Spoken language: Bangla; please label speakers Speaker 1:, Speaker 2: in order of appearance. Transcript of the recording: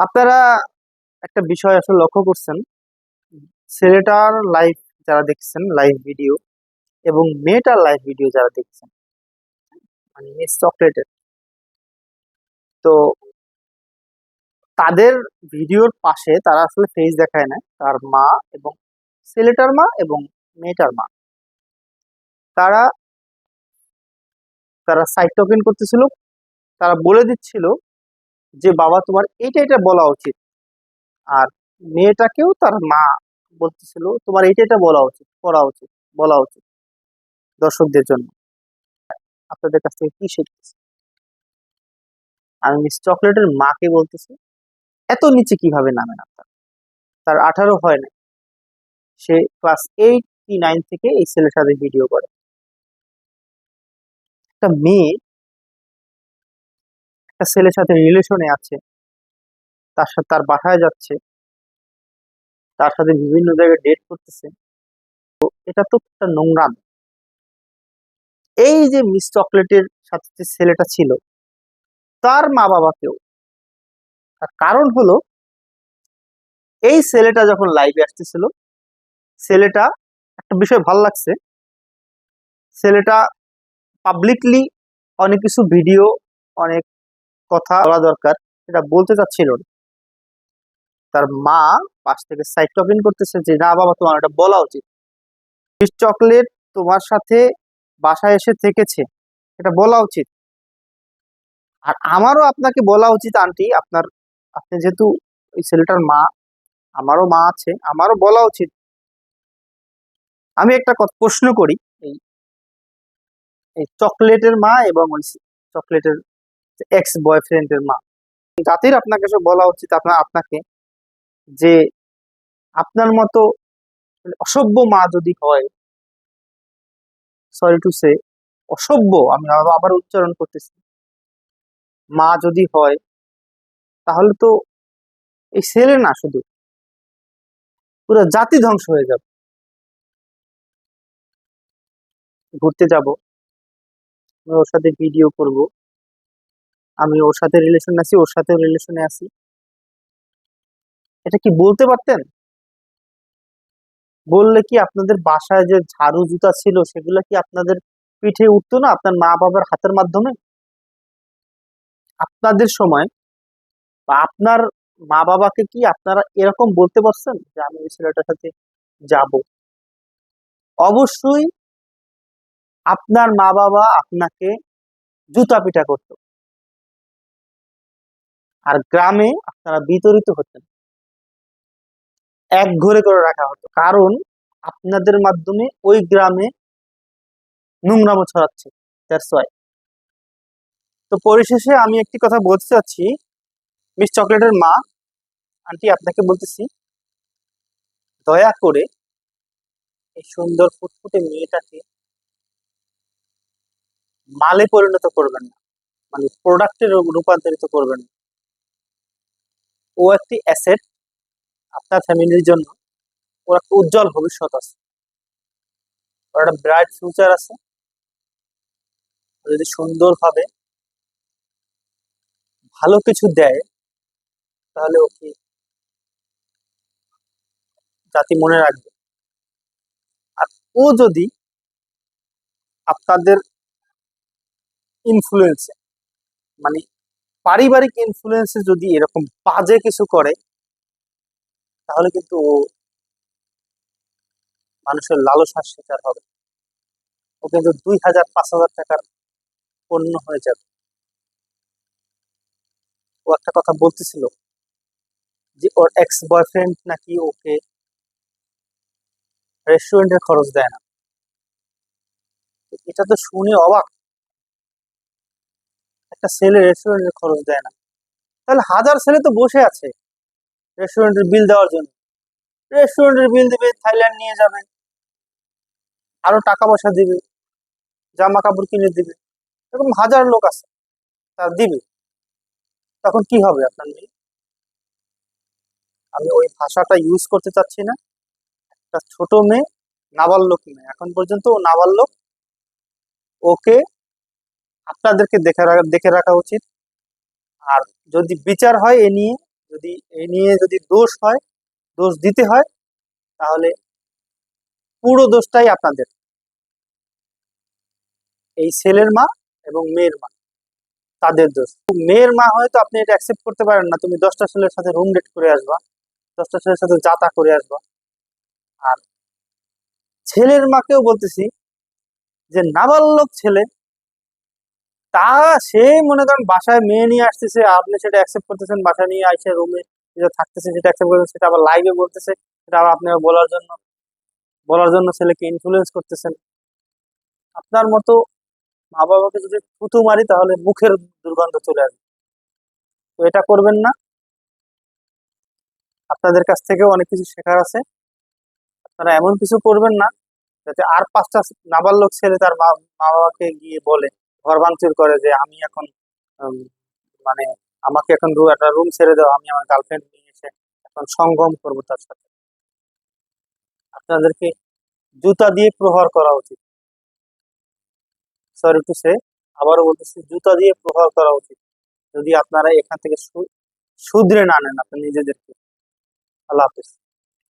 Speaker 1: আপনারা একটা বিষয় আসলে লক্ষ্য করছেন। ছেলেটার লাইভ যারা দেখছেন লাইভ ভিডিও এবং মেয়েটার লাইভ ভিডিও যারা দেখছেন মানে মিস চকলেটের তো তাদের ভিডিওর পাশে তারা আসলে ফেস দেখায় না। তার মা এবং ছেলেটার মা এবং মেয়েটার মা। তারা তারা সাইড টকিং করতেছিল, তারা বলে দিচ্ছিল যে বাবা তোমার এটা এটা বলা উচিত। আর মেয়েটাকেও তার মা বলতেছিল, তোমার এটা এটা বলা উচিত, করা উচিত, বলা উচিত দর্শকদের জন্য। আপনাদের কাছ থেকে কি শিখতেছি? আমি মিস চকলেটের মাকে বলতেছি, এত নিচে কীভাবে নামেন আপনার? তার আঠারো হয় না সে ক্লাস এইট কি নাইন থেকে এই ছেলের সাথে ভিডিও করে। একটা মেয়ে একটা ছেলের সাথে রিলেশনে আছে, তার সাথে তার বাসায় যাচ্ছে, তার সাথে বিভিন্ন জায়গায় ডেট করতেছে, তো এটা তো একটা নোংরাম এই যে মিস চকলেটের সাথে যে ছেলেটা ছিল, তার মা বাবাকেও তার কারণ হলো, এই ছেলেটা যখন লাইভে আসতেছিল, ছেলেটা একটা বিষয় ভালো লাগছে, ছেলেটা পাবলিকলি অনেক কিছু ভিডিও অনেক কথা বলা দরকার সেটা বলতে চাচ্ছিল না। তার মা পাশ থেকে টকিং করতেছে যে, না বাবা, তোমার এটা বলা উচিত। চকলেট তোমার সাথে বাসায় এসে থেকেছে। এটা বলা উচিত। আর আমারও আপনাকে বলা উচিত আন্টি আপনার, আপনি যেহেতু ওই ছেলেটার মা, আমারও মা আছে, আমারও বলা উচিত। আমি একটা প্রশ্ন করি, এই চকলেটের মা এবং ওই চকলেটের এক্স বয়ফ্রেন্ডের মা। জাতির আপনাকে সব বলা উচিত, আপনার, আপনাকে, যে আপনার মতো অসভ্য মা যদি হয় সরি টু সে অসভ্য, আমি আবার উচ্চারণ করতেছি, মা যদি হয়, তাহলে তো এই ছেলে না শুধু, পুরো জাতি ধ্বংস হয়ে যাবে। ঘুরতে যাব ওর সাথে ভিডিও করব। আমি ওর সাথে রিলেশন আছি, ওর সাথে রিলেশনে আছি। এটা কি বলতে পারতেন? বললে কি আপনাদের বাসায় যে ঝাড়ু জুতা ছিল, সেগুলো কি আপনাদের পিঠে উঠতো না আপনার মা বাবার হাতের মাধ্যমে? আপনাদের সময় বা আপনার মা বাবাকে কি আপনারা এরকম বলতে পারছেন? যে আমি এই ছেলেটার সাথে যাব। অবশ্যই আপনার মা বাবা আপনাকে জুতা পিটা করতো। আর গ্রামে আপনারা বিতরিত হতেন। এক ঘরে করে রাখা হতো। কারণ আপনাদের মাধ্যমে ওই গ্রামে নোংরামো ছড়াচ্ছে। তো পরিশেষে আমি একটি কথা বলতে চাচ্ছি। মিস চকলেটের মা, আন্টি, আপনাকে বলতেছি, দয়া করে এই সুন্দর ফুটফুটে মেয়েটাকে মালে পরিণত করবেন না। মানে প্রোডাক্টে রূপান্তরিত করবেন না। ও একটি অ্যাসেট আপনার ফ্যামিলির জন্য ওর একটা উজ্জ্বল ভবিষ্যৎ আছে। ওর একটা ব্রাইট ফিউচার আছে। যদি সুন্দরভাবে ভালো কিছু দেয়, তাহলে ওকে জাতি মনে রাখবে। আর ও যদি আপনাদের ইনফ্লুয়েন্সে মানে পারিবারিক ইনফ্লুয়েন্সে যদি এরকম বাজে কিছু করে, তাহলে কিন্তু ও মানুষের লালসার শিকার হবে। ও কিন্তু দুই হাজার পাঁচ হাজার টাকার পণ্য হয়ে যাবে। ও একটা কথা বলতেছিল যে ওর এক্স বয়ফ্রেন্ড নাকি ওকে রেস্টুরেন্টের খরচ দেয় না। এটা তো শুনে অবাক। একটা ছেলে রেস্টুরেন্টের খরচ দেয় না। তাহলে হাজার ছেলে তো বসে আছে রেস্টুরেন্টের বিল দেওয়ার জন্য। রেস্টুরেন্টের বিল দিবে থাইল্যান্ড নিয়ে যাবে, আরও টাকা পয়সা দিবে জামা কাপড় কিনে দিবে, এরকম হাজার লোক আছে, তারা দিবে। তখন কি হবে আপনার মেয়ে? আমি ওই ভাষাটা ইউজ করতে চাচ্ছি না। একটা ছোট মেয়ে, নাবালক মেয়ে। এখন পর্যন্ত ও নাবালক, ওকে আপনাদেরকে দেখে দেখে রাখা উচিত। আর যদি বিচার হয় এ নিয়ে, যদি এই নিয়ে যদি দোষ হয়, দোষ দিতে হয়, তাহলে পুরো দোষটাই আপনাদের। এই ছেলের মা এবং মেয়ের মা, তাদের দোষ। মেয়ের মা হয়তো আপনি এটা অ্যাকসেপ্ট করতে পারেন না, তুমি দশটা ছেলের সাথে রুম ডেট করে আসবা, দশটা ছেলের সাথে যাতা করে আসবা। আর ছেলের মাকেও বলতেছি যে, নাবালক ছেলে তা সে মনে করেন বাসায় মেয়ে নিয়ে আসতেছে, আপনি সেটা অ্যাকসেপ্ট করতেছেন, বাসায় নিয়ে আসে রুমে যেটা থাকতেছে সেটা অ্যাকসেপ্ট করতেছেন সেটা আবার লাইভে বলতেছে, সেটা আবার আপনি বলার জন্য বলার জন্য ছেলেকে ইনফ্লুয়েন্স করতেছেন। আপনার মতো মা বাবাকে যদি থুতু মারি তাহলে মুখের দুর্গন্ধ চলে আসবে। তো এটা করবেন না। আপনাদের কাছ থেকেও অনেক কিছু শেখার আছে। আপনারা এমন কিছু করবেন না, যাতে আর পাঁচটা নাবালক ছেলে তার মা বাবাকে গিয়ে বলে। ঘর ভাঙচুর করে যে আমি এখন মানে আমাকে এখন রু- একটা রুম ছেড়ে দাও, আমি আমার গার্লফ্রেন্ড নিয়ে এসে এখন সঙ্গম করব তার সাথে। আপনাদেরকে জুতা দিয়ে প্রহার করা উচিত। সরি টু সে আবারও বলতেছি, জুতা দিয়ে প্রহার করা উচিত। যদি আপনারা এখান থেকে সু- শুধরে না নেন আপনি নিজেদেরকে। আল্লাহ হাফিজ।